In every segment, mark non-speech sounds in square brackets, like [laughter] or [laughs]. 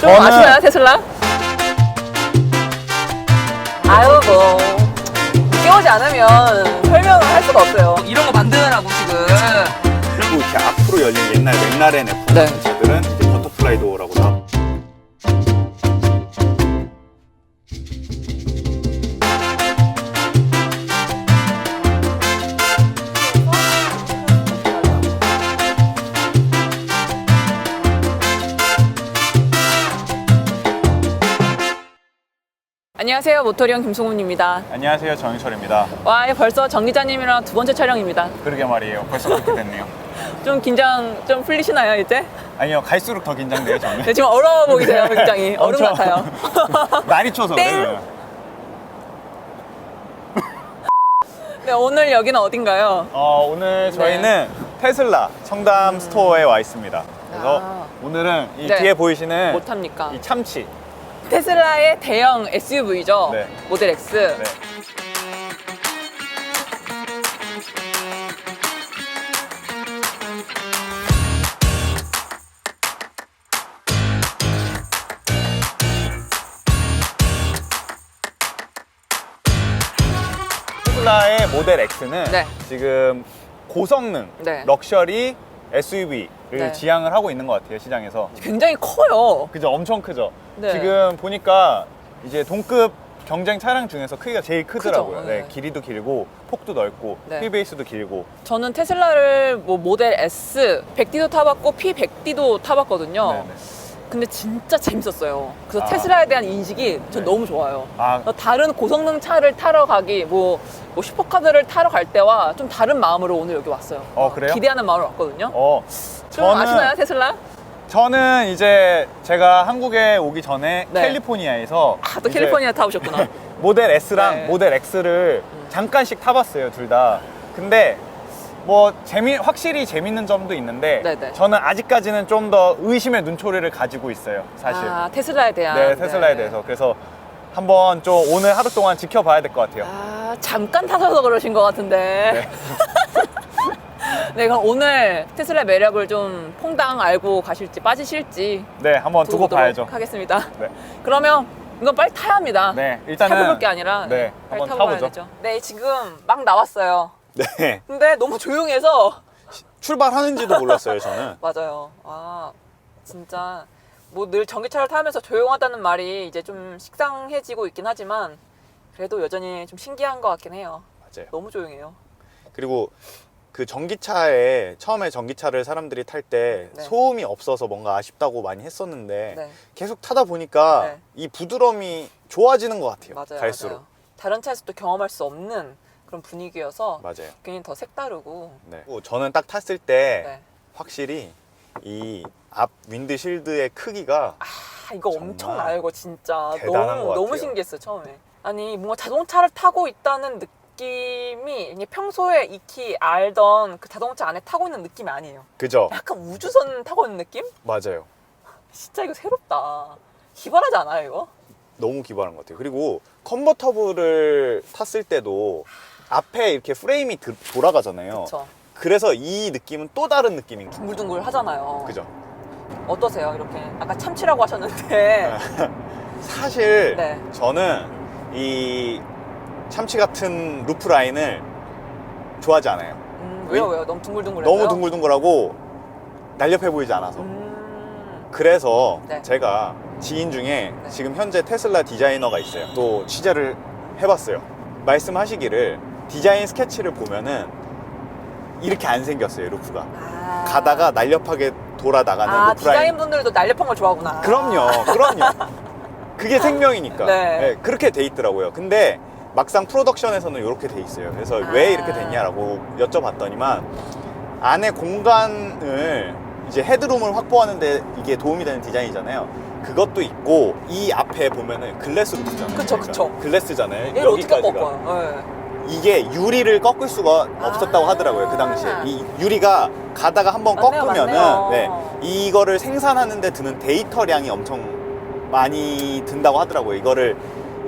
좀 저는- 아시나요 테슬라? 아유 뭐 끼우지 않으면 설명을 할 수가 없어요. 이런 거 만드느라고 지금. 그리고 이렇게 앞으로 열린 옛날 맥라렌 F1 네. 자체들은 이제 버터플라이 도어라고 나. 안녕하세요 모토리형 김송훈입니다. 안녕하세요 정인철입니다. 와 벌써 정 기자님이랑 두 번째 촬영입니다. 그러게 말이에요. 벌써 그렇게 됐네요. [laughs] 좀 긴장 좀 풀리시나요 이제? 아니요 갈수록 더 긴장돼요 저는. 네, 지금 얼어 보이세요 [laughs] 굉장히 얼음 엄청. 같아요. [laughs] 날이 추워서 땡! 그래요. 네 오늘 여기는 어딘가요? 어, 오늘 저희는 테슬라 청담 스토어에 와 있습니다. 그래서 네. 아. 오늘은 이 네. 뒤에 보이시는 못합니까? 이 참치. 테슬라의 대형 SUV죠. 네. 모델 X. 네. 테슬라의 모델 X는 네. 지금 고성능 네. 럭셔리 SUV를 네. 지향을 하고 있는 것 같아요 시장에서. 굉장히 커요. 그죠? 엄청 크죠? 네. 지금 보니까 이제 동급 경쟁 차량 중에서 크기가 제일 크더라고요. 크죠? 네. 네. 길이도 길고 폭도 넓고 네. 휠베이스도 길고 저는 테슬라를 뭐 모델 S 100D도 타봤고 P100D도 타봤거든요. 네네. 근데 진짜 재밌었어요. 그래서 아. 테슬라에 대한 인식이 전 네. 너무 좋아요. 아, 어, 다른 고성능 차를 타러 가기, 뭐, 뭐 슈퍼카들을 타러 갈 때와 좀 다른 마음으로 오늘 여기 왔어요. 어, 그래요? 기대하는 마음으로 왔거든요. 어, 좀 아시나요, 테슬라? 저는 이제 제가 한국에 오기 전에 네. 캘리포니아에서 아, 또 이제 캘리포니아 타보셨구나. [laughs] 모델 S랑 네. 음. 모델 X를 잠깐씩 타봤어요, 둘 다. 근데 뭐 재미 확실히 재밌는 점도 있는데 네네. 저는 아직까지는 좀 더 의심의 눈초리를 가지고 있어요, 사실. 아, 테슬라에 대한. 네, 테슬라에 네. 대해서. 그래서 한번 좀 오늘 하루 동안 지켜봐야 될 것 같아요. 아, 잠깐 타셔서 그러신 것 같은데. [laughs] [laughs] 네. 그럼 오늘 테슬라 매력을 좀 퐁당 알고 가실지 빠지실지 네, 한번 두고 보도록 봐야죠. 하겠습니다. 네. [laughs] 그러면 이건 빨리 타야 합니다. 네, 일단은 타볼 게 아니라 네, 빨리 한번 타고 가야 타보죠. 되죠. 네, 지금 막 나왔어요. 네. 근데 너무 조용해서 출발하는지도 몰랐어요, 저는. [laughs] 맞아요. 아 진짜 뭐 늘 전기차를 타면서 조용하다는 말이 이제 좀 식상해지고 있긴 하지만 그래도 여전히 좀 신기한 것 같긴 해요. 맞아요. 너무 조용해요. 그리고 그 전기차에 처음에 전기차를 사람들이 탈 때 네. 소음이 없어서 뭔가 아쉽다고 많이 했었는데 네, 계속 타다 보니까 네. 이 부드러움이 좋아지는 것 같아요. 맞아요. 갈수록. 맞아요. 다른 차에서 또 경험할 수 없는 그런 분위기여서 맞아요. 괜히 더 색다르고. 네. 그리고 저는 딱 탔을 때 네. 확실히 이 앞 윈드 실드의 크기가 아 이거 정말 엄청나요 이거 진짜 대단한 너무 것 너무 같아요. 신기했어요 처음에 아니 뭔가 자동차를 타고 있다는 느낌 이 그냥 평소에 익히 알던 그 자동차 안에 타고 있는 느낌이 아니에요 그죠? 약간 우주선 타고 있는 느낌? 맞아요. 진짜 이거 새롭다 기발하지 않아요 이거? 너무 기발한 것 같아요. 그리고 컨버터블을 탔을 때도 앞에 이렇게 프레임이 드- 돌아가잖아요. 그쵸 그래서 이 느낌은 또 다른 느낌인 거죠. 둥글둥글 하잖아요 그죠? 어떠세요 이렇게 아까 참치라고 하셨는데 [laughs] 사실 네. 저는 이 참치 같은 루프 라인을 좋아하지 않아요. 음, 왜요 왜요 너무 둥글둥글해요 너무 둥글둥글하고 날렵해 보이지 않아서. 음, 그래서 네. 제가 지인 중에 네. 지금 현재 테슬라 디자이너가 있어요. 또 취재를 해봤어요. 말씀하시기를 디자인 스케치를 보면은 이렇게 안 생겼어요, 루프가. 아. 가다가 날렵하게 돌아 나가는 아 루프 라인. 디자인 분들도 날렵한 걸 좋아하구나 그럼요, 그럼요. [laughs] 그게 생명이니까. 네. 네, 그렇게 돼 있더라고요. 근데 막상 프로덕션에서는 이렇게 돼 있어요. 그래서 아. 왜 이렇게 됐냐라고 여쭤봤더니만 안에 공간을 이제 헤드룸을 확보하는데 이게 도움이 되는 디자인이잖아요. 그것도 있고 이 앞에 보면은 글래스 루프잖아요. 그쵸, 그쵸. 글래스잖아요. 얘를 어떻게 여기까지가. 꺾어요 네. 이게 유리를 꺾을 수가 없었다고 아. 하더라고요 그 당시에 이 유리가 가다가 한번 맞네요, 꺾으면은 맞네요. 네, 이거를 생산하는데 드는 데이터량이 엄청 많이 든다고 하더라고요 이거를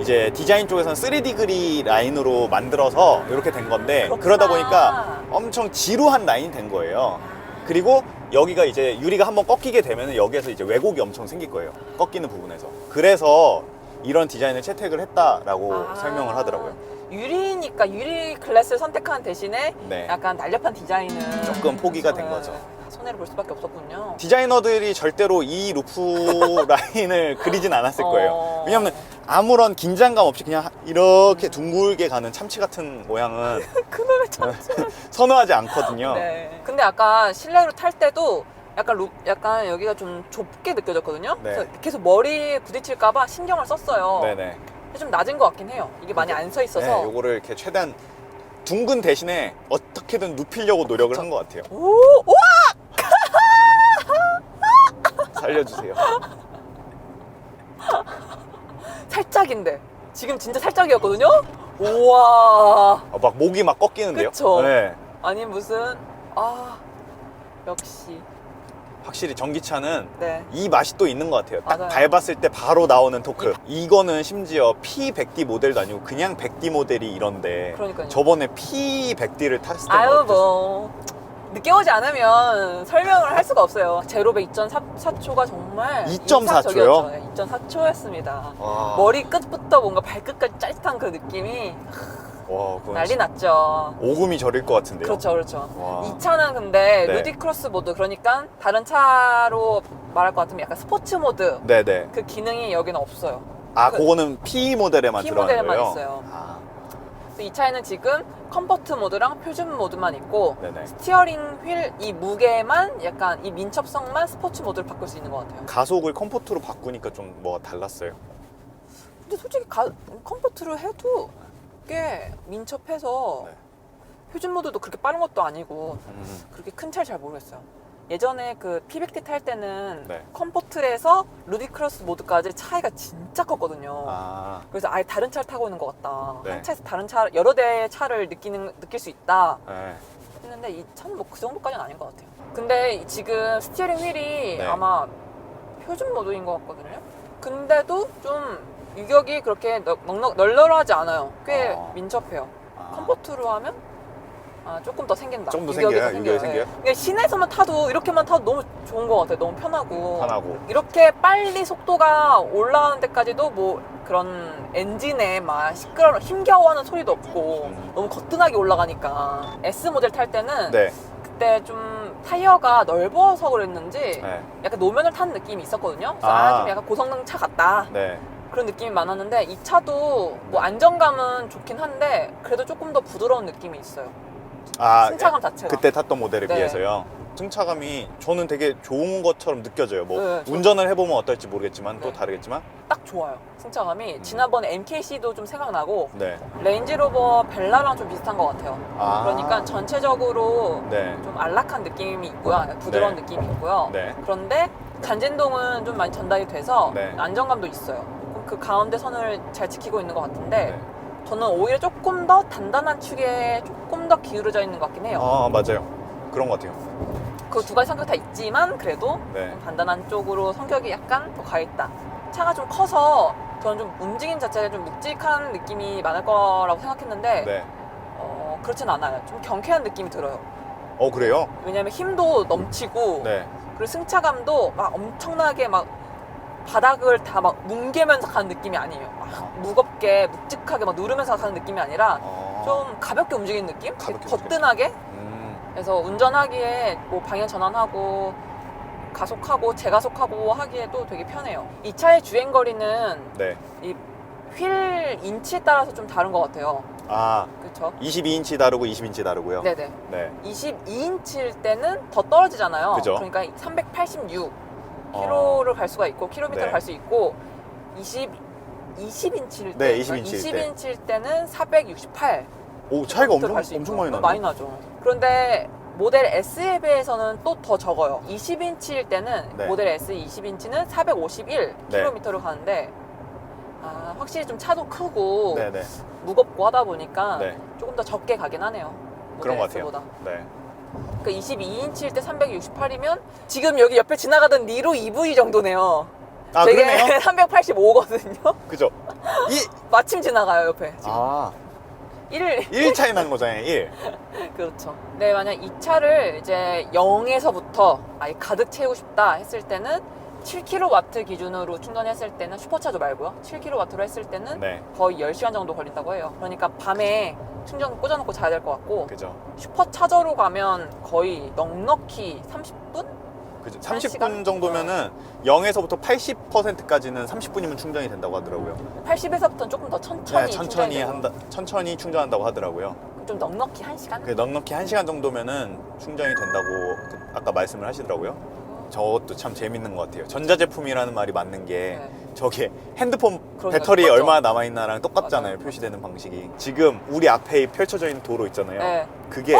이제 디자인 쪽에서는 3D 그리 라인으로 만들어서 이렇게 된 건데 그렇구나. 그러다 보니까 엄청 지루한 라인이 된 거예요 그리고 여기가 이제 유리가 한번 꺾이게 되면 여기에서 이제 왜곡이 엄청 생길 거예요. 꺾이는 부분에서. 그래서 이런 디자인을 채택을 했다라고 아, 설명을 하더라고요. 유리니까 유리 글래스를 선택한 대신에 네. 약간 날렵한 디자인은 조금 포기가 된 네, 거죠. 손해를 볼 수밖에 없었군요. 디자이너들이 절대로 이 루프 [laughs] 라인을 그리진 않았을 거예요. 어. 왜냐면 아무런 긴장감 없이 그냥 이렇게 둥글게 가는 참치 같은 모양은 [laughs] 그놈의 참. [laughs] 선호하지 않거든요. 네. 근데 아까 실내로 탈 때도 약간 루, 약간 여기가 좀 좁게 느껴졌거든요. 네. 그래서 계속 머리에 부딪힐까봐 신경을 썼어요. 네네. 근데 좀 낮은 것 같긴 해요. 이게 많이 안 서 있어서. 네, 요거를 이렇게 최대한 둥근 대신에 어떻게든 눕히려고 노력을 한 것 같아요. 오, 오! 살려주세요. [laughs] 살짝인데. 지금 진짜 살짝이었거든요? 우와. 아, 막 목이 막 꺾이는데요. 그쵸. 네. 아니, 무슨. 아. 역시. 확실히 전기차는 네. 이 맛이 또 있는 것 같아요. 딱 맞아요. 밟았을 때 바로 나오는 토크. 이거는 심지어 P100D 모델도 아니고 그냥 100D 모델이 이런데 그러니까요. 저번에 P100D를 탔을 때는 아유, 어땠어요? 뭐. 늦게 오지 않으면 설명을 할 수가 없어요. 제로백 2.4초가 정말 2.4 초요? 인상적이었죠. 2.4초였습니다. 와, 머리 끝부터 뭔가 발끝까지 짜릿한 그 느낌이 와, 그건 난리 났죠. 오금이 저릴 것 같은데요. 그렇죠, 그렇죠. 와. 이 차는 근데 네. 루디크로스 모드 그러니까 다른 차로 말할 것 같으면 약간 스포츠 모드 네네. 그 기능이 여기는 없어요. 아, 그- 그거는 P 모델에만 P 들어가는 모델에만 거예요? 있어요. 아, 그래서 이 차에는 지금 컴포트 모드랑 표준 모드만 있고 네네. 스티어링 휠 이 무게만 약간 이 민첩성만 스포츠 모드로 바꿀 수 있는 것 같아요. 가속을 컴포트로 바꾸니까 좀 뭐가 달랐어요. 근데 솔직히 가, 컴포트로 해도 꽤 민첩해서 네. 표준 모드도 그렇게 빠른 것도 아니고 음, 그렇게 큰 차를 잘 모르겠어요. 예전에 그 P100D 탈 때는 네. 컴포트에서 루디크로스 모드까지 차이가 진짜 컸거든요. 아, 그래서 아예 다른 차를 타고 있는 것 같다. 네. 한 차에서 다른 차 여러 대의 차를 느끼는 느낄 수 있다. 네. 했는데 이 차는 뭐 그 정도까지는 아닌 것 같아요. 근데 지금 스티어링 휠이 네. 아마 표준 모드인 것 같거든요. 근데도 좀 유격이 그렇게 널- 넉넉, 널널하지 않아요. 꽤 어. 민첩해요. 아. 컴포트로 하면 아, 조금 더 생긴다. 조금 더 유격이 생겨요? 유격이 생겨요? 예. 근데 시내에서만 타도 이렇게만 타도 너무 좋은 것 같아요. 너무 편하고. 편하고. 이렇게 빨리 속도가 올라가는 데까지도 뭐 그런 엔진에 막 시끄러 힘겨워하는 소리도 없고 음. 너무 거뜬하게 올라가니까 S 모델 탈 때는 네. 그때 좀 타이어가 넓어서 그랬는지 네. 약간 노면을 탄 느낌이 있었거든요. 그래서 아. 아, 좀 약간 고성능 차 같다 네. 그런 느낌이 많았는데 이 차도 뭐 안정감은 좋긴 한데 그래도 조금 더 부드러운 느낌이 있어요. 아, 승차감 자체가. 그때 탔던 모델에 네. 비해서요. 승차감이 저는 되게 좋은 것처럼 느껴져요. 뭐 네, 저도. 운전을 해보면 어떨지 모르겠지만 또 네. 다르겠지만. 딱 좋아요. 승차감이 음. 지난번에 MKC도 좀 생각나고 네. 레인지로버 벨라랑 좀 비슷한 것 같아요. 아. 그러니까 전체적으로 네. 좀 안락한 느낌이 있고요. 부드러운 네. 느낌이 있고요. 네. 그런데 잔진동은 좀 많이 전달이 돼서 네. 안정감도 있어요. 그 가운데 선을 잘 지키고 있는 것 같은데 네. 저는 오히려 조금 더 단단한 축에 조금 더 기울어져 있는 것 같긴 해요. 아 맞아요. 그런 것 같아요. 그 두 가지 성격 다 있지만 그래도 네. 좀 단단한 쪽으로 성격이 약간 더 가있다. 차가 좀 커서 저는 좀 움직임 자체가 좀 묵직한 느낌이 많을 거라고 생각했는데 네. 어, 그렇진 않아요. 좀 경쾌한 느낌이 들어요. 어 그래요? 왜냐면 힘도 넘치고 네. 그리고 승차감도 막 엄청나게 막 바닥을 다 막 뭉개면서 가는 느낌이 아니에요. 막 무겁게 묵직하게 막 누르면서 가는 느낌이 아니라 어. 좀 가볍게 움직이는 느낌? 가볍게 거뜬하게? 음. 그래서 운전하기에 뭐 방향 전환하고 가속하고 재가속하고 하기에도 되게 편해요. 이 차의 주행 거리는 네. 이 휠 인치에 따라서 좀 다른 것 같아요. 아 그렇죠? 22인치 다르고 20인치 다르고요. 네네. 네. 22인치일 때는 더 떨어지잖아요. 그죠. 그러니까 386 어. 킬로를 갈 수가 있고 킬로미터를 네. 갈 수 있고 20 20인치일 네, 때 20인치일 때. 20인치일 때는 468 오 차이가 엄청 갈수 엄청 있고. 많이 나네. 많이 나죠. 그런데 모델 S에 비해서는 또 더 적어요. 20인치일 때는 네. 모델 S 20인치는 451 네. 킬로미터를 가는데 아, 확실히 좀 차도 크고 네 네. 무겁고 하다 보니까 네. 조금 더 적게 가긴 하네요. 그런 것 모델 같아요. S보다. 네. 그러니까 22인치일 때 368이면 지금 여기 옆에 지나가던 니로 EV 정도네요. 아 되게 그러네요. [laughs] 385거든요. [laughs] 그죠? 이 마침 지나가요 옆에. 아 1 1 차이 난 거잖아요. 1. [laughs] 그렇죠. 네, 만약 이 차를 이제 0에서부터 아예 가득 채우고 싶다 했을 때는 7kW 기준으로 충전했을 때는 슈퍼차저 말고요. 7kW로 했을 때는 네. 거의 10시간 정도 걸린다고 해요. 그러니까 밤에 충전 꽂아놓고 자야 될 것 같고 그죠. 슈퍼차저로 가면 거의 넉넉히 30분? 그죠. 한 30분 시간? 정도면은 0에서부터 80%까지는 30분이면 충전이 된다고 하더라고요. 80에서부터는 조금 더 천천히 네, 천천히 충전이. 한다. 천천히 충전한다고 하더라고요. 좀 넉넉히 1시간? 그 넉넉히 1시간 정도면은 충전이 된다고 그- 아까 말씀을 하시더라고요. 저것도 참 재밌는 것 같아요. 전자제품이라는 말이 맞는 게 네. 저게 핸드폰 그러니까 배터리 똑같죠. 얼마나 남아 있나랑 똑같잖아요. 맞아요. 표시되는 방식이. 지금 우리 앞에 펼쳐져 있는 도로 있잖아요. 네. 그게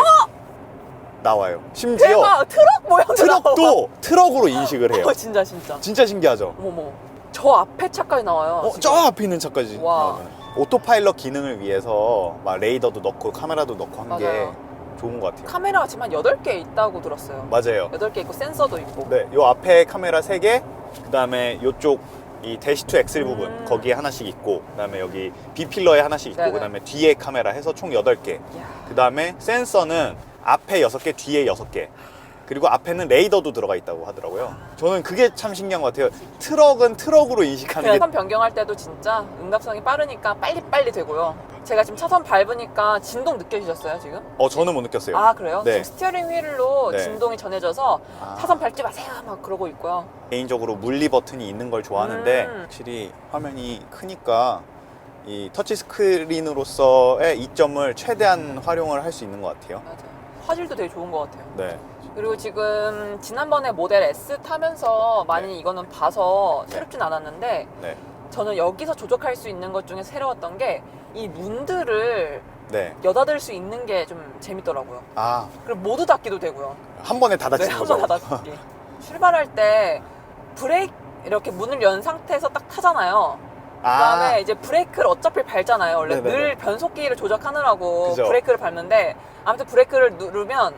나와요. 심지어 대박! 트럭 모양도. 트럭도 트럭으로 인식을 해요. [laughs] 어, 진짜 진짜. 진짜 신기하죠? 어머머. 저 앞에 차까지 나와요. 어, 지금. 저 앞에 있는 차까지 와. 나오잖아요. 오토파일럿 기능을 위해서 막 레이더도 넣고 카메라도 넣고 한 게 맞아요. 좋은 것 같아요. 카메라가 지금 한 8개 있다고 들었어요. 맞아요. 8개 있고 센서도 있고. 네, 요 앞에 카메라 3개, 그 다음에 요쪽 이 대시2 엑셀 부분 음. 거기에 하나씩 있고, 그 다음에 여기 B 필러에 하나씩 있고, 네네. 그 다음에 뒤에 카메라 해서 총 8개. 이야. 그 다음에 센서는 앞에 6개, 뒤에 6개. 그리고 앞에는 레이더도 들어가 있다고 하더라고요. 저는 그게 참 신기한 것 같아요. 트럭은 트럭으로 인식하는 게 변경할 때도 진짜 응답성이 빠르니까 빨리빨리 되고요. 제가 지금 차선 밟으니까 진동 느껴지셨어요, 지금? 어, 저는 못 느꼈어요. 아, 그래요? 네. 지금 스티어링 휠로 네. 진동이 전해져서 아. 차선 밟지 마세요! 막 그러고 있고요. 개인적으로 물리 버튼이 있는 걸 좋아하는데 음. 확실히 화면이 크니까 이 터치 스크린으로서의 이점을 최대한 활용을 할 수 있는 것 같아요. 맞아요. 화질도 되게 좋은 것 같아요. 네. 그리고 지금 지난번에 모델 S 타면서 많이 네. 이거는 봐서 새롭진 않았는데 네. 저는 여기서 조작할 수 있는 것 중에 새로웠던 게 이 문들을 네. 여닫을 수 있는 게 좀 재밌더라고요. 아, 그리고 모두 닫기도 되고요. 한 번에 닫아지는 네, 거죠. 한번 닫기. [laughs] 출발할 때 브레이크 이렇게 문을 연 상태에서 딱 타잖아요. 그다음에 이제 브레이크를 어차피 밟잖아요. 원래 네네네. 늘 변속기를 조작하느라고 그죠. 브레이크를 밟는데 아무튼 브레이크를 누르면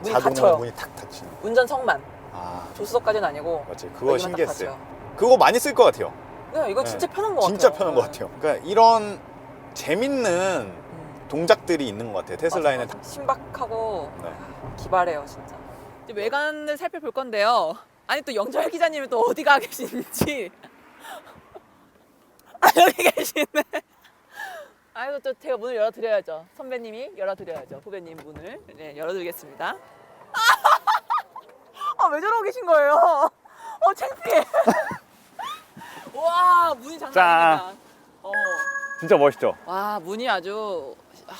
문이 자동으로 닫혀요. 문이 탁 닫히는. 운전석만 아, 조수석까지는 아니고 맞지. 그거 여기만 딱 신기했어요. 닫혀요. 그거 많이 쓸 것 같아요. 네, 이거 네. 진짜 편한 것 진짜 같아요. 편한 것 같아요. 그러니까 이런 재밌는 음, 동작들이 있는 것 같아요. 테슬라에는 맞아, 맞아. 신박하고 네. 기발해요, 진짜. 이제 외관을 살펴볼 건데요. 아니 또 영철 기자님은 또 어디 가 계시는지. [laughs] 아 여기 계시네. 아이고 또 제가 문을 열어드려야죠. 선배님이 열어드려야죠. 후배님 문을 네 열어드리겠습니다. [laughs] 아왜 저러고 계신 거예요? 어 창피해. [laughs] 와 문이 장난 아닙니다. 어. 진짜 멋있죠. 와 문이 아주 아,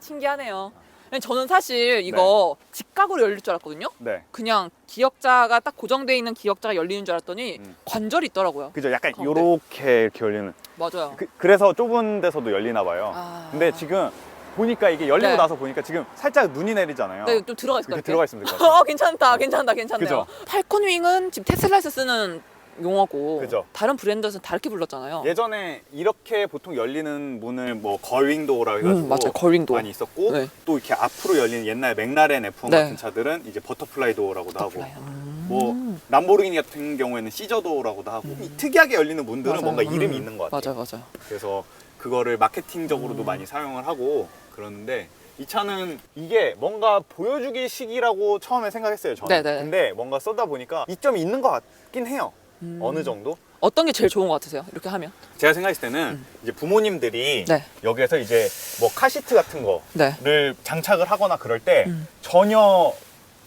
신기하네요. 저는 사실 이거 직각으로 열릴 줄 알았거든요. 네. 그냥 기역자가 딱 고정돼 있는 기역자가 열리는 줄 알았더니 음. 관절이 있더라고요. 그죠. 약간 가운데. 요렇게 이렇게 열리는. 맞아요. 그, 래서 좁은 데서도 열리나 봐요. 아. 근데 지금 보니까 이게 열리고 네. 나서 보니까 지금 살짝 눈이 내리잖아요. 네, 좀 들어가 있을 것 이렇게 같아요. 들어가 있으면 될 것 같아요. [laughs] 어, 괜찮다, 괜찮다, 괜찮네요. 그죠? 팔콘윙은 지금 테슬라에서 쓰는 용어고 그죠. 다른 브랜드에서는 다르게 불렀잖아요. 예전에 이렇게 보통 열리는 문을 뭐 걸윙도어라고 해가지고 음, 맞아요. 걸윙도. 많이 있었고 네. 또 이렇게 앞으로 열리는 옛날 맥라렌 F1 네. 같은 차들은 이제 버터플라이 도어라고도 하고 음. 뭐 람보르기니 같은 경우에는 시저 도어라고도 하고 이 특이하게 열리는 문들은 맞아요. 뭔가 이름이 음. 있는 것 같아요. 맞아요, 맞아요. 그래서 그거를 마케팅적으로도 음. 많이 사용을 하고 그러는데 이 차는 이게 뭔가 보여주기 식이라고 처음에 생각했어요 저는. 네네. 근데 뭔가 써다 보니까 이점이 있는 것 같긴 해요. 음. 어느 정도? 어떤 게 제일 좋은 것 같으세요? 이렇게 하면? 제가 생각했을 때는 이제 부모님들이 음. 네. 여기에서 이제 뭐 카시트 같은 네. 거를 장착을 하거나 그럴 때 음. 전혀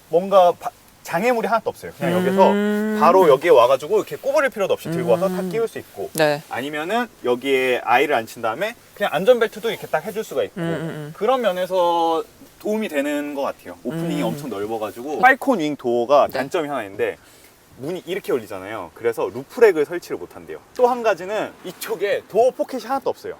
뭔가 바- 장애물이 하나도 없어요. 그냥 여기서 음. 바로 여기에 와가지고 이렇게 꼬부릴 필요도 없이 들고 와서 다 음. 끼울 수 있고 네. 아니면은 여기에 아이를 앉힌 다음에 그냥 안전벨트도 이렇게 딱 해줄 수가 있고 음, 음, 음. 그런 면에서 도움이 되는 것 같아요. 오프닝이 음. 엄청 넓어가지고 팔콘 윙 도어가 네. 단점이 하나 있는데 문이 이렇게 열리잖아요. 그래서 루프렉을 설치를 못한대요. 또 한 가지는 이쪽에 도어 포켓이 하나도 없어요.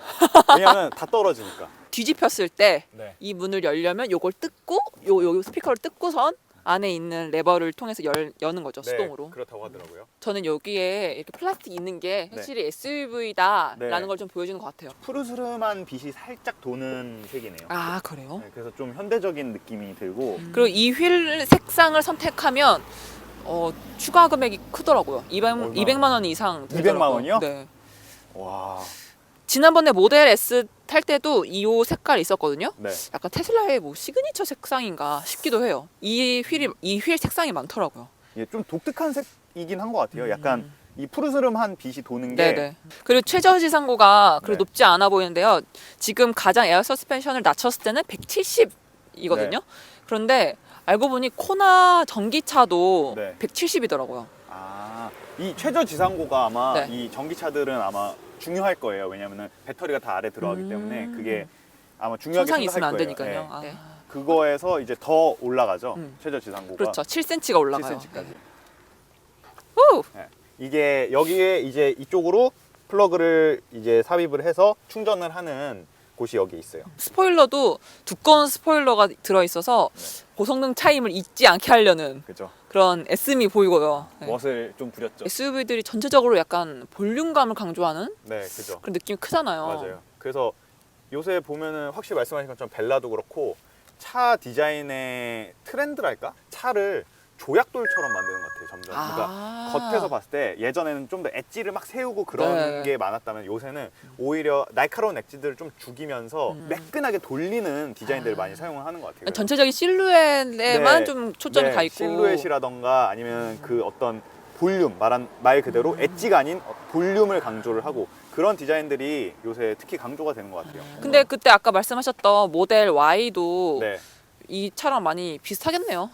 왜냐면 다 떨어지니까. 뒤집혔을 때 이 네. 문을 열려면 요걸 뜯고 요, 요 스피커를 뜯고선 안에 있는 레버를 통해서 열, 여는 거죠 수동으로. 그렇다고 하더라고요. 저는 여기에 이렇게 플라스틱 있는 게 네. 확실히 SUV다라는 네. 걸 좀 보여주는 것 같아요. 푸르스름한 빛이 살짝 도는 색이네요. 아 그래요? 네, 그래서 좀 현대적인 느낌이 들고 그리고 이 휠 색상을 선택하면 어, 추가 금액이 크더라고요. 200, 얼마? 200만 원 이상 200만 들더라고요. 원이요? 네. 와 지난번에 모델 S 탈 때도 이옷 색깔 있었거든요. 네. 약간 테슬라의 뭐 시그니처 색상인가 싶기도 해요. 이 휠이 이 휠 색상이 많더라고요. 이게 좀 독특한 색이긴 한 것 같아요. 약간 이 푸르스름한 빛이 도는 게 음. 네네. 그리고 최저 지상고가 그리 네. 높지 않아 보이는데요. 지금 가장 에어 서스펜션을 낮췄을 때는 170이거든요. 네. 그런데 알고 보니 코나 전기차도 네. 170이더라고요. 아, 이 최저 지상고가 아마 네. 이 전기차들은 아마 중요할 거예요. 왜냐면은 배터리가 다 아래 들어가기 음. 때문에 그게 아마 중요하게 손상이 생각할 있으면 안 거예요. 되니까요. 네. 아, 네. 그거에서 이제 더 올라가죠. 음. 최저 지상고가 그렇죠. 7cm가 올라가요. 7cm까지. 후! 이게 여기에 이제 이쪽으로 플러그를 이제 삽입을 해서 충전을 하는 곳이 여기 있어요. 스포일러도 두꺼운 스포일러가 들어 있어서 네. 고성능 차임을 잊지 않게 하려는 그죠? 그런 애씀이 보이고요. 네. 멋을 좀 부렸죠. SUV들이 전체적으로 약간 볼륨감을 강조하는 네, 그죠. 그런 느낌이 크잖아요. 맞아요. 그래서 요새 보면은 확실히 말씀하신 것처럼 벨라도 그렇고 차 디자인의 트렌드랄까? 차를 조약돌처럼 만드는 것 같아요. 점점. 그러니까 아. 겉에서 봤을 때 예전에는 좀 더 엣지를 막 세우고 그런 네. 게 많았다면 요새는 오히려 날카로운 엣지들을 좀 죽이면서 음. 매끈하게 돌리는 디자인들을 아. 많이 사용을 하는 것 같아요. 전체적인 실루엣에만 네. 좀 초점이 네, 가 있고 실루엣이라던가 아니면 그 어떤 볼륨 말한 말 그대로 음. 엣지가 아닌 볼륨을 강조를 하고 그런 디자인들이 요새 특히 강조가 되는 것 같아요. 근데 그때 아까 말씀하셨던 모델 Y도 네, 이 차랑 많이 비슷하겠네요.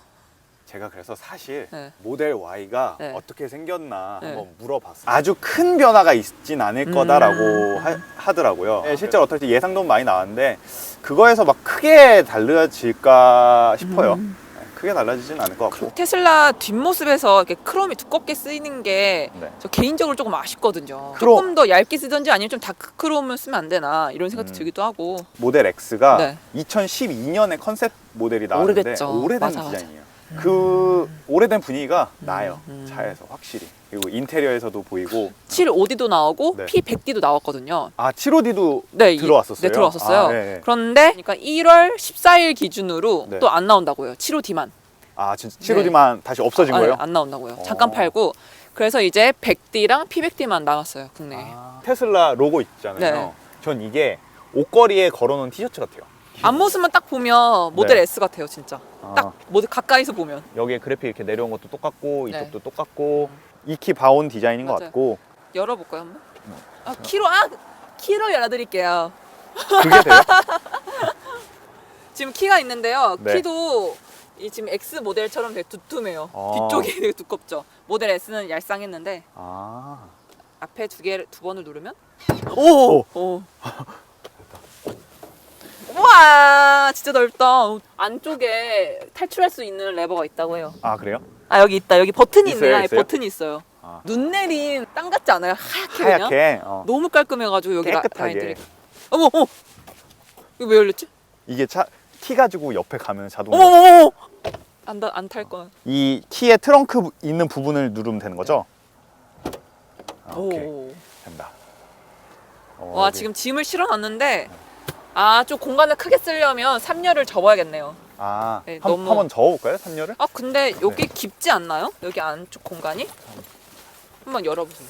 제가 그래서 사실 네. 모델 Y가 네. 어떻게 생겼나 네. 한번 물어봤어요. 아주 큰 변화가 있진 않을 음. 거다라고 하, 더라고요 네, 실제로 어떨지 예상도 많이 나왔는데 그거에서 막 크게 달라질까 싶어요. 음. 네, 크게 달라지진 않을 것 같고. 테슬라 뒷모습에서 이렇게 크롬이 두껍게 쓰이는 게 저 네. 개인적으로 조금 아쉽거든요. 크롬. 조금 더 얇게 쓰든지 아니면 좀 다크 크롬을 쓰면 안 되나 이런 생각도 음. 들기도 하고. 모델 X가 네. 2012년에 컨셉 모델이 나왔는데 오래됐죠. 오래된 맞아, 맞아. 디자인이에요. 그 오래된 분위기가 음, 나요. 음. 차에서 확실히. 그리고 인테리어에서도 보이고 750D도 나오고 네. P100D도 나왔거든요. 아 7호디도 네, 이- 들어왔었어요. 네, 들어왔었어요. 아, 네, 네. 그런데 그러니까 1월 14일 기준으로 네. 또 안 나온다고요. 7호D만. 아 진짜 7호디만 다시 없어진 거예요? 안 나온다고요. 어. 잠깐 팔고 그래서 이제 100D랑 P100D만 나왔어요. 국내에. 아, 테슬라 로고 있잖아요. 네. 전 이게 옷걸이에 걸어놓은 티셔츠 같아요. 앞모습만 딱 보면 모델 네. S 같아요, 진짜. 아. 딱 모델 가까이서 보면. 여기에 그래픽 이렇게 내려온 것도 똑같고 네. 이쪽도 똑같고 이키 바온 디자인인 것 맞아요. 같고 열어볼까요, 한번? 네. 아, 키로 아 키로 열어드릴게요. 그게 돼요? [laughs] 지금 키가 있는데요. 네. 키도 이 지금 X 모델처럼 되게 두툼해요. 아. 뒤쪽이 [laughs] 되게 두껍죠. 모델 S는 얄쌍했는데 아 앞에 두 개 두 번을 누르면 오! 오. 와 진짜 넓다. 어, 안쪽에 탈출할 수 있는 레버가 있다고 해요. 아 그래요? 아 여기 있다. 여기 버튼이 있어요, 있네. 있어요? 버튼이 있어요. 아. 눈 내린 땅 같지 않아요? 하얗게 그냥. 하얗게 어. 너무 깔끔해가지고 여기 라- 깨끗하게. 라인들이. 어머 어머. 이거 왜 열렸지? 이게 차 키 가지고 옆에 가면 자동으로 어머 어머 어머. 안안탈 거. 이 키의 트렁크 부- 있는 부분을 누르면 되는 거죠? 아, 오케이 오. 된다. 어, 와 여기. 지금 짐을 실어놨는데 아 좀 공간을 크게 쓰려면 3열을 접어야겠네요. 아 네, 한, 너무- 한번 저어볼까요? 3열을? 아 근데 여기 깊지 않나요? 여기 안쪽 공간이? 한번 열어보세요.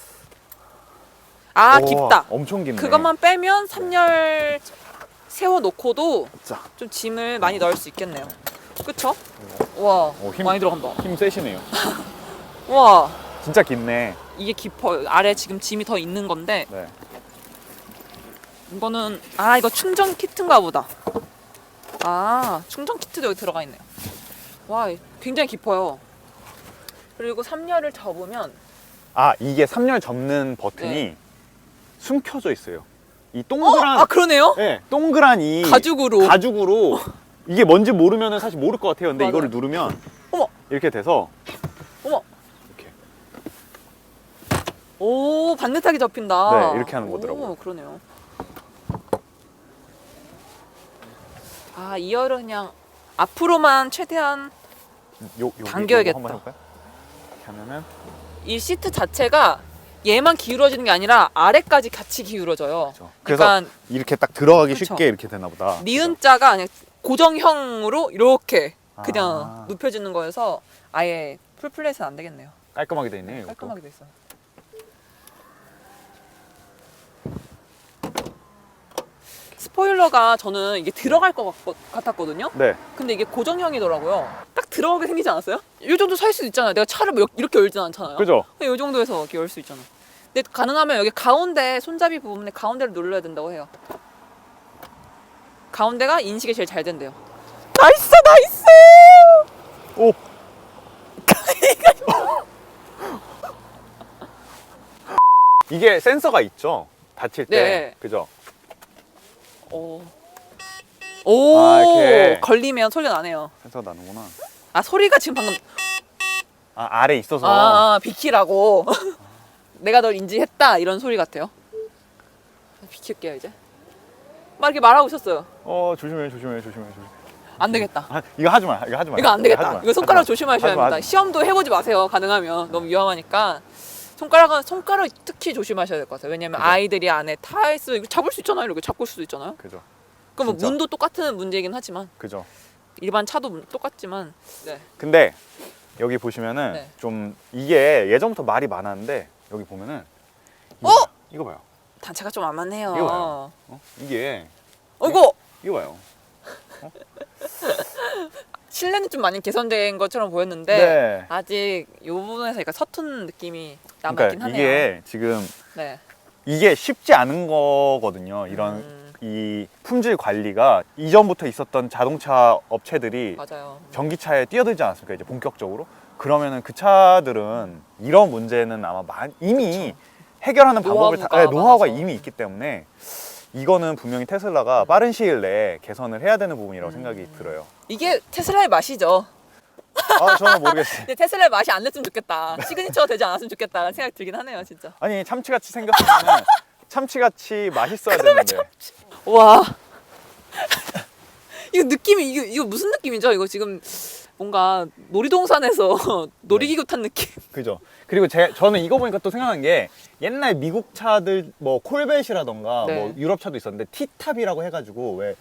아 깊다. 엄청 깊네. 그것만 빼면 3열 세워놓고도 자, 좀 짐을 많이 넣을 수 있겠네요. 그쵸? 와 오, 힘- 많이 들어간다. 힘 세시네요. [laughs] 와 진짜 깊네. 이게 깊어요. 아래 지금 짐이 더 있는 건데 네. 이거는 아 이거 충전 키트인가 보다. 아 충전 키트도 여기 들어가 있네요. 와 굉장히 깊어요. 그리고 3열을 접으면 아 이게 3열 접는 버튼이 네. 숨겨져 있어요. 이 어? 동그란 아 그러네요. 네, 동그란 이 가죽으로. 가죽으로 이게 뭔지 모르면은 사실 모를 것 같아요. 근데 맞아요. 이거를 누르면 어머. 이렇게 돼서 어머. 이렇게 오 반듯하게 접힌다. 네, 이렇게 하는 거더라고요. 오, 그러네요. 아 2열은 그냥 앞으로만 최대한 요, 요 당겨야겠다. 한번 해볼까요? 이렇게 하면은 이 시트 자체가 얘만 기울어지는 게 아니라 아래까지 같이 기울어져요. 그렇죠. 그래서 이렇게 딱 들어가기 그쵸. 쉽게 이렇게 되나 보다. 니은 자가 아니라 고정형으로 이렇게 그냥 아. 눕혀지는 거여서 아예 풀플랫은 안 되겠네요. 깔끔하게 돼 있네요. 이것도. 깔끔하게 돼 있어 요. 스포일러가 저는 이게 들어갈 것 같, 같았거든요. 네. 근데 이게 고정형이더라고요. 딱 들어가게 생기지 않았어요? 이 정도 살 수도 있잖아요. 내가 차를 뭐 이렇게 열진 않잖아요. 그죠? 이 정도에서 이렇게 열 수 있잖아. 근데 가능하면 여기 가운데 손잡이 부분에 가운데를 눌러야 된다고 해요. 가운데가 인식이 제일 잘 된대요. 나이스 나이스. 오. [laughs] 이게 센서가 있죠. 다칠 때. 네. 그죠? 오. 오. 아, 이렇게. 걸리면 소리 나네요. 센서가 나는구나. 아 소리가 지금 방금 아, 아래 있어서. 아, 아 비키라고. [laughs] 내가 널 인지했다 이런 소리 같아요. 비킬게요 이제. 막 이렇게 말하고 있었어요. 어, 조심해, 조심해, 조심해, 조심해. 안 되겠다. 아, 이거 하지 마. 이거 하지 마. 이거 안 되겠다. 마. 이거 손가락 하지 마. 조심하셔야 하지 마, 합니다. 하지 마. 시험도 해보지 마세요. 가능하면 너무 위험하니까 손가락은 손가락 특히 조심하셔야 될 것 같아요. 왜냐면 그죠. 아이들이 안에 타 있어 이거 잡을 수 있잖아요. 이렇게 잡고 있을 수도 있잖아요. 그죠. 그럼 뭐 진짜. 문도 똑같은 문제이긴 하지만 그죠. 일반 차도 문- 똑같지만 네. 근데 여기 보시면은 네. 좀 이게 예전부터 말이 많았는데 여기 보면은 이거, 어? 봐요. 이거 봐요. 단차가 좀 안 맞네요. 이거 봐요. 어? 이게 어이구 이거 봐요. [laughs] 실내는 좀 많이 개선된 것처럼 보였는데 네. 아직 이 부분에서 약간 서툰 느낌이 남아있긴 그러니까 하네요. 이게 지금 네. 이게 쉽지 않은 거거든요. 이런 음, 이 품질 관리가 이전부터 있었던 자동차 업체들이 맞아요. 전기차에 뛰어들지 않았습니까? 이제 본격적으로. 그러면은 그 차들은 이런 문제는 아마 많- 이미 해결하는 방법을 다, 노하우가 네, 노하우가 많아서. 이미 있기 때문에 이거는 분명히 테슬라가 빠른 시일 내에 개선을 해야 되는 부분이라고 생각이 음. 들어요. 이게 테슬라의 맛이죠. 아, 저는 모르겠어요. [laughs] 근데 테슬라의 맛이 안 냈으면 좋겠다. 시그니처가 되지 않았으면 좋겠다라는 생각이 들긴 하네요, 진짜. 아니 참치같이 생겼으면 참치같이 맛있어야 되는데. 와. [laughs] 이거 느낌이 이거 이거 무슨 느낌이죠? 이거 지금 뭔가 놀이동산에서 [laughs] 놀이기구 탄 느낌. 그죠. 그리고 제, 저는 이거 보니까 또 생각난 게 옛날 미국 차들 뭐 콜벳이라던가 네. 뭐 유럽 차도 있었는데 티탑이라고 해가지고 왜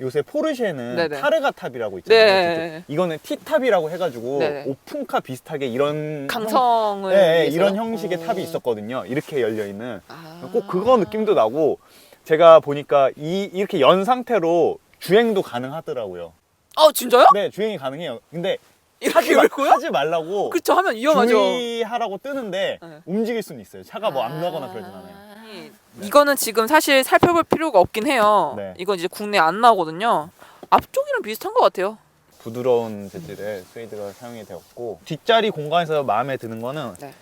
요새 포르쉐는 네네. 타르가 탑이라고 있잖아요. 네. 뒤쪽. 이거는 티탑이라고 해가지고 네네. 오픈카 비슷하게 이런 강성을 형, 네, 네? 이런 형식의 어. 탑이 있었거든요. 이렇게 열려 있는 아. 꼭 그거 느낌도 나고 제가 보니까 이 이렇게 연 상태로 주행도 가능하더라고요. 어 진짜요? 네, 주행이 가능해요. 근데 이렇게 열고요? 하지 말라고 그렇죠 하면 위험하죠. 주의하라고 뜨는데 네. 움직일 수는 있어요. 차가 뭐 안 나거나 그러진 않아요. 이거는 지금 사실 살펴볼 필요가 없긴 해요. 네. 이건 이제 국내 안 나오거든요. 앞쪽이랑 비슷한 것 같아요. 부드러운 재질의 스웨이드가 사용이 되었고 뒷자리 공간에서 마음에 드는 거는 네.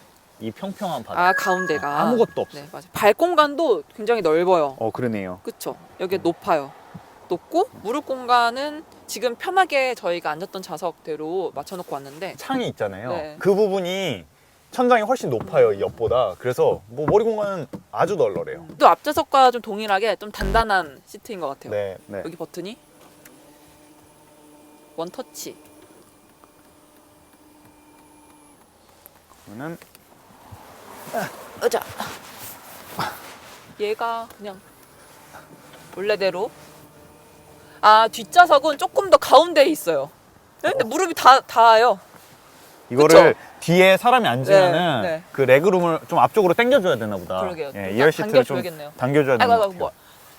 이 평평한 바닥. 아 가운데가 아무것도 없어요. 네 맞아. 발 공간도 굉장히 넓어요. 어 그러네요. 그쵸? 여기 높아요. 높고 무릎 공간은 지금 편하게 저희가 앉았던 좌석대로 맞춰놓고 왔는데 창이 있잖아요. 네. 그 부분이 천장이 훨씬 높아요 이 옆보다. 그래서 뭐 머리 공간은 아주 널널해요. 또 앞좌석과 좀 동일하게 좀 단단한 시트인 것 같아요. 네, 네. 여기 버튼이 원 터치. 그러면은 으자. 얘가 그냥 원래대로. 아 뒷좌석은 조금 더 가운데에 있어요. 네, 근데 무릎이 다 닿아요. 이거를 뒤에 사람이 앉으면은 네, 네. 그 레그룸을 좀 앞쪽으로 당겨줘야 되나 보다. 그러게요. 예, 좀 이열 시트를 좀 당겨줘야겠네요. 당겨줘야 아이고, 것 아이고. 뭐,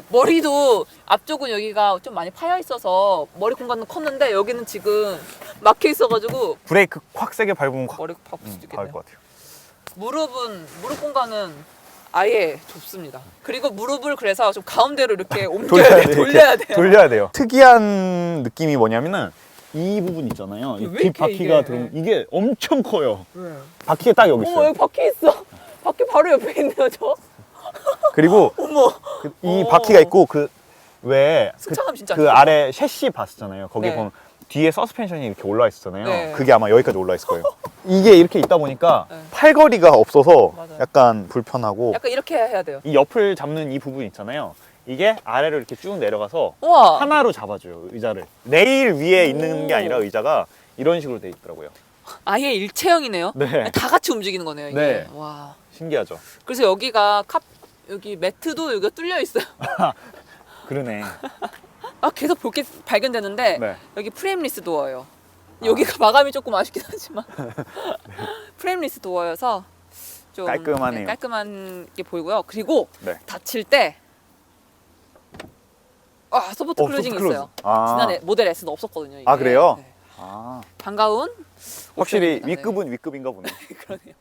머리도 앞쪽은 여기가 좀 많이 파여 있어서 머리 공간은 컸는데 여기는 지금 막혀 있어가지고 브레이크 콱 세게 밟으면 콱 머리 아플 수도 있겠네요. 것 같아요. 무릎은 무릎 공간은 아예 좁습니다. 그리고 무릎을 그래서 좀 가운데로 이렇게 [laughs] 옮겨야 돼, 돌려야 돼요. 돌려야 돼요. 특이한 느낌이 뭐냐면은 이 부분 있잖아요. 이왜뒷 이렇게 바퀴가 이게- 들어 이게 엄청 커요. 네. 바퀴가 딱 여기 어머 있어요. 여기 바퀴 있어. [laughs] 바퀴 바로 옆에 있네요 저. 그리고 [laughs] 어머. 그- 이 어. 바퀴가 있고 그왜 그 승차감 진짜 그 좋다. 아래 셰시 봤었잖아요. 거기 네. 보면 뒤에 서스펜션이 이렇게 올라와 있었잖아요. 네. 그게 아마 여기까지 올라와 있을 거예요. 이게 이렇게 있다 보니까 네. 팔걸이가 없어서 맞아요. 약간 불편하고 약간 이렇게 해야 돼요. 이 옆을 잡는 이 부분 있잖아요. 이게 아래로 이렇게 쭉 내려가서 우와. 하나로 잡아줘요 의자를 레일 위에 있는 게 오. 아니라 의자가 이런 식으로 돼 있더라고요. 아예 일체형이네요. 네. 다 같이 움직이는 거네요 이게. 네. 와. 신기하죠. 그래서 여기가 컵 여기 매트도 여기가 뚫려 있어요. [laughs] 그러네. 아 계속 볼 게 발견되는데 네. 여기 프레임리스 도어예요. 여기가 마감이 조금 아쉽긴 하지만 [laughs] [laughs] 프레임리스 도어여서 좀 깔끔하네요. 네, 깔끔한 게 보이고요. 그리고 네. 닫힐 때 아, 소프트 어, 클로징 소프트 있어요. 아. 지난해 모델 S는 없었거든요. 이게. 아, 그래요? 네. 아, 반가운 확실히 옵션입니다. 윗급은 윗급인가 보네. 네. [laughs] 그러네요.